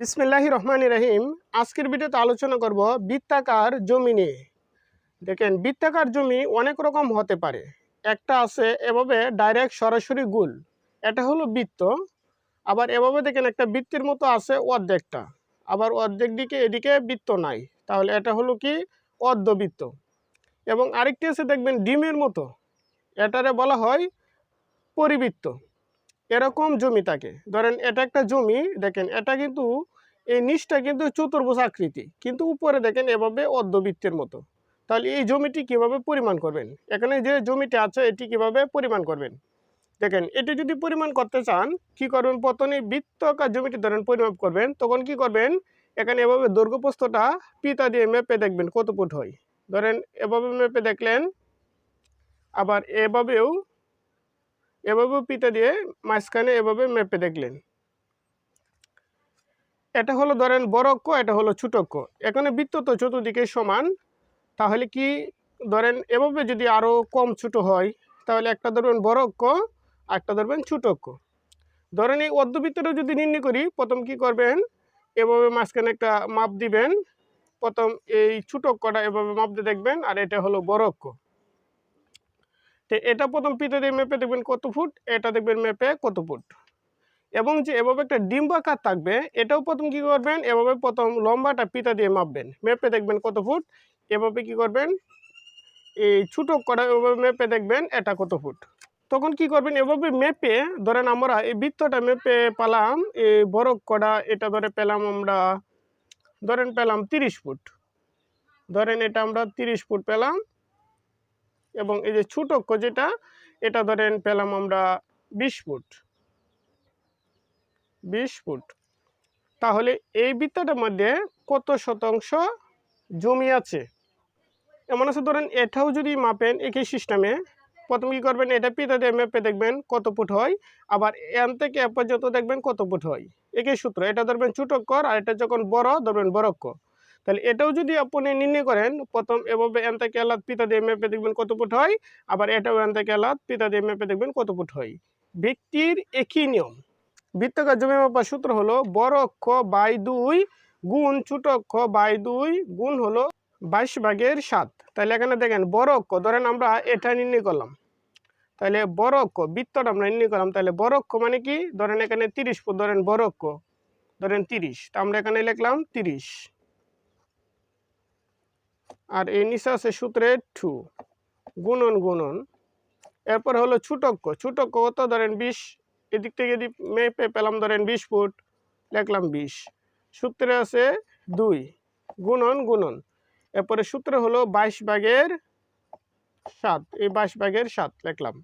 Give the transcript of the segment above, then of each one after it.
বিসমিল্লাহি রহমান রহিম। আজকের ভিডিওতে আলোচনা করব বৃত্তাকার জমি নিয়ে। দেখেন, বৃত্তাকার জমি অনেক রকম হতে পারে। একটা আছে এভাবে ডাইরেক্ট সরাসরি গুল। এটা হলো বৃত্ত। আবার এভাবে দেখেন একটা বৃত্তের মতো আছে অর্ধেকটা। আবার অর্ধেক দিকে এদিকে বৃত্ত নাই। তাহলে এটা হলো কি? অর্ধবৃত্ত। এবং আরেকটি আছে দেখবেন ডিমের মতো। এটারে বলা হয় পরিবৃত্ত। এরকম জমি থাকে ধরেন এটা একটা জমি। দেখেন, এটা কিন্তু এই নিচটা কিন্তু চতুর্ভুজ আকৃতি। কিন্তু উপরে দেখেন এভাবে অর্ধবৃত্তের মতো। তাহলে এই জমিটি কীভাবে পরিমাণ করবেন? এখানে যে জমিটি আছে, এটি কীভাবে পরিমাণ করবেন? দেখেন, এটি যদি পরিমাণ করতে চান, কি করবেন? প্রথমে বৃত্তকার জমিটি ধরেন পরিমাপ করবেন। তখন কি করবেন? এখানে এভাবে দৈর্ঘ্যপ্রস্থটা পিতা দিয়ে মেপে দেখবেন কত ফুট হয়। ধরেন, এভাবে মেপে দেখলেন, আবার এভাবেও এভাবেও পিতা দিয়ে মাঝখানে এভাবে মেপে দেখলেন। এটা হলো ধরেন বড় এটা হলো ছোট এখানে বৃত্ত তো চতুর্দিকে সমান। তাহলে কি ধরেন এভাবে যদি আরও কম ছোট হয়, তাহলে একটা ধরবেন বড় আর একটা ধরবেন ছোট ধরেন এই অর্ধবৃত্তটা যদি নির্ণয় করি, প্রথম কি করবেন? এভাবে মাঝখানে একটা মাপ দিবেন। প্রথম এই ছোট এভাবে মাপ দিয়ে দেখবেন, আর এটা হলো বড় অক্ষ। তো এটা প্রথম পিতে দিয়ে মেপে দেখবেন কত ফুট, এটা দেখবেন মেপে কত ফুট। এবং যে এভাবে একটা ডিম্বাকার থাকবে, এটাও প্রথম কি করবেন? এভাবে প্রথম লম্বাটা পিতা দিয়ে মাপবেন। মেপে দেখবেন কত ফুট। এভাবে কি করবেন? এই ছোটো কটা এভাবে মেপে দেখবেন এটা কত ফুট। তখন কি করবেন? এভাবে মেপে ধরেন আমরা এই বৃত্তটা মেপে পেলাম, এই বড় কটা এটা ধরে পেলাম আমরা, ধরেন পেলাম তিরিশ ফুট। ধরেন এটা আমরা তিরিশ ফুট পেলাম এবং এই যে ছোট যেটা, এটা ধরেন পেলাম আমরা বিশ ফুট। বিশ ফুট। তাহলে এই বৃত্তটার মধ্যে কত শতাংশ জমি আছে? এমন আছে, ধরেন এটাও যদি মাপেন একই সিস্টেমে প্রথম কী করবেন? এটা পিতা দিয়ে মেপে দেখবেন কত ফুট হয়, আবার এন থেকে এ পর্যন্ত দেখবেন কত ফুট হয়। একই সূত্র, এটা ধরবেন ছোট অক্ষর আর এটা যখন বড়, ধরবেন বড় অক্ষর। তাহলে এটাও যদি আপনি নির্ণয় করেন, প্রথম এভাবে এন থেকে এলাদ পিতা দিয়ে মেপে দেখবেন কত ফুট হয়, আবার এটাও এন থেকে এলাদ পিতা দিয়ে মেপে দেখবেন কত ফুট হয়। ব্যক্তির একই নিয়ম। বৃত্তাকার জমি মাপার সূত্র হলো বড় অক্ষ বাই দুই গুণ ছোট অক্ষ বাই দুই গুণ হলো বাইশ ভাগের সাত। তাহলে এখানে দেখেন বড় অক্ষ, ধরেন আমরা এটা নির্ণয় করলাম। তাহলে বড় অক্ষ, বৃত্তটা আমরা নির্ণয় করলাম। তাহলে বড় অক্ষ মানে কি? ধরেন এখানে তিরিশ, ধরেন বড় অক্ষ, ধরেন তিরিশ। তা আমরা এখানে লিখলাম তিরিশ। আর এই নিচে আছে সূত্রে টু, গুণন গুণন। এরপর হলো ছোট অক্ষ ছোট অক্ষ কত? ধরেন বিশ। এদিক থেকে যদি মেপে পেলাম ধরেন বিশ ফুট লিখলাম বিশ। সূত্রে আছে দুই, গুণন গুণন। এরপরে সূত্র হলো বাইশ ভাগের সাত, এই বাইশ ভাগের সাত লিখলাম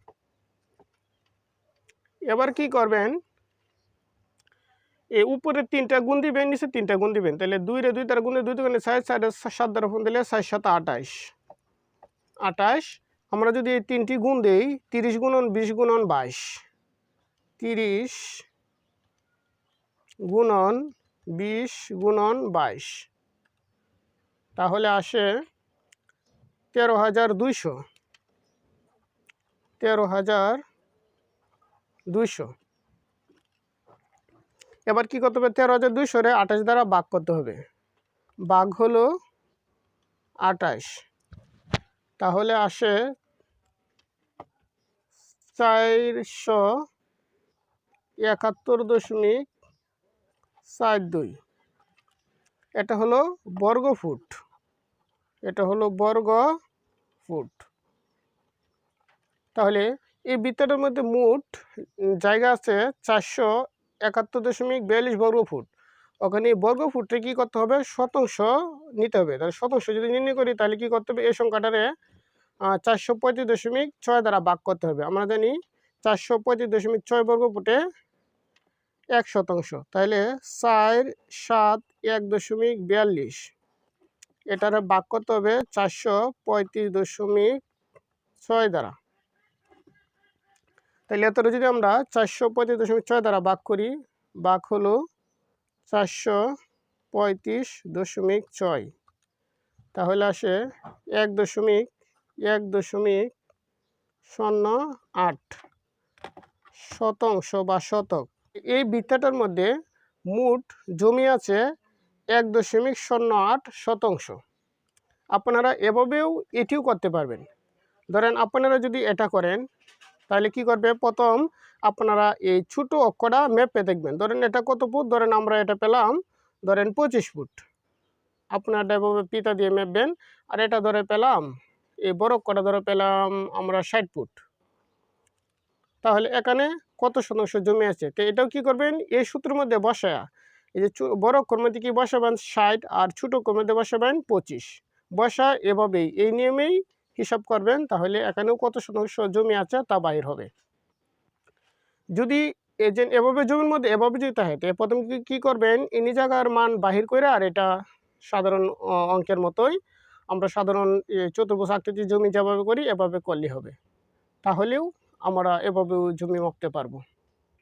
এবার কি করবেন? এই উপরে তিনটা গুণ দিবেন, নিচে তিনটা গুণ দিবেন। তাহলে দুই রে দুই তার গুণে দুই দুগুণে ছয় সাড়ে সাত দ্বারা ফোন দিলে ছয় সাত আঠাশ। আঠাশ, আমরা যদি এই তিনটি গুণ দেই, তিরিশ গুণন, বিশ গুণন, বাইশ। তিরিশ গুণন বিশ গুণন বাইশ। তাহলে আসে তেরো হাজার দুইশো। তেরো হাজার দুইশো। এবার কি করতে হবে? তেরো হাজার দুইশো রে আঠাশ দ্বারা বাঘ করতে হবে। বাঘ হলো আঠাশ। তাহলে আসে চারশো একাত্তর দশমিক চার দুই। এটা হলো বর্গ ফুট এটা হলো বর্গ ফুট তাহলে এই বৃত্তটার মধ্যে মোট জায়গা আছে চারশো একাত্তর দশমিক বিয়াল্লিশ বর্গ ফুট ওখানে বর্গ ফুটে কী করতে হবে? শতাংশ নিতে হবে। তাহলে শতাংশ যদি নির্ণয় করি, তাহলে কী করতে হবে? এই সংখ্যাটারে চারশো পঁয়ত্রিশ দশমিক ছয় দ্বারা ভাগ করতে হবে। আমরা জানি চারশো পঁয়ত্রিশ দশমিক ছয় বর্গ ফুটে এক শতাংশ। তাহলে চার সাত এক দশমিক বিয়াল্লিশ। এটারে ভাগ করতে হবে? চারশো পঁয়ত্রিশ দশমিক ছয় দ্বারা। তাহলে এতটা যদি আমরা চারশো পঁয়ত্রিশ দশমিক ছয় দ্বারা ভাগ করি, ভাগ হলো চারশো পঁয়ত্রিশ দশমিক ছয়। তাহলে আসে এক দশমিক এক দশমিক শূন্য আট শতাংশ বা শতক। এই বৃত্তাটার মধ্যে মোট জমি আছে এক দশমিক শূন্য আট শতাংশ। আপনারা এভাবেও এটিও করতে পারবেন। ধরেন আপনারা যদি এটা করেন, তাহলে কি করবে? প্রথম আপনারা এই ছোট অক্ষটা ম্যাপে দেখবেন। ধরেন এটা কত ফুট? ধরেন আমরা এটা পেলাম, ধরেন পঁচিশ ফুট। আপনারা এভাবে পিতা দিয়ে মেপবেন, আর এটা ধরে পেলাম, এই বড় অক্ষটা ধরে পেলাম আমরা ষাট ফুট। তাহলে এখানে কত শতাংশ জমি আছে। তো এটাও কি করবেন? এই সূত্রের মধ্যে বসায়া এই যে বড় মধ্যে কি বসাবেন? ষাট আর ছোট মধ্যে বসাবেন পঁচিশ। বসা এভাবেই এই নিয়মেই হিসাব করবেন তাহলে এখানেও কত শতাংশ জমি আছে তা বাইর হবে। যদি যে এভাবে জমির মধ্যে এভাবে যদি থাকে তো প্রথম কি করবেন? ইনি জায়গার মান বাহির করে আর এটা সাধারণ অঙ্কের মতোই আমরা সাধারণ এ, চতুর্ভুজ আকৃতি জমি যেভাবে করি এভাবে করলে হবে। তাহলেও আমরা এভাবেও জমি মাপতে পারব।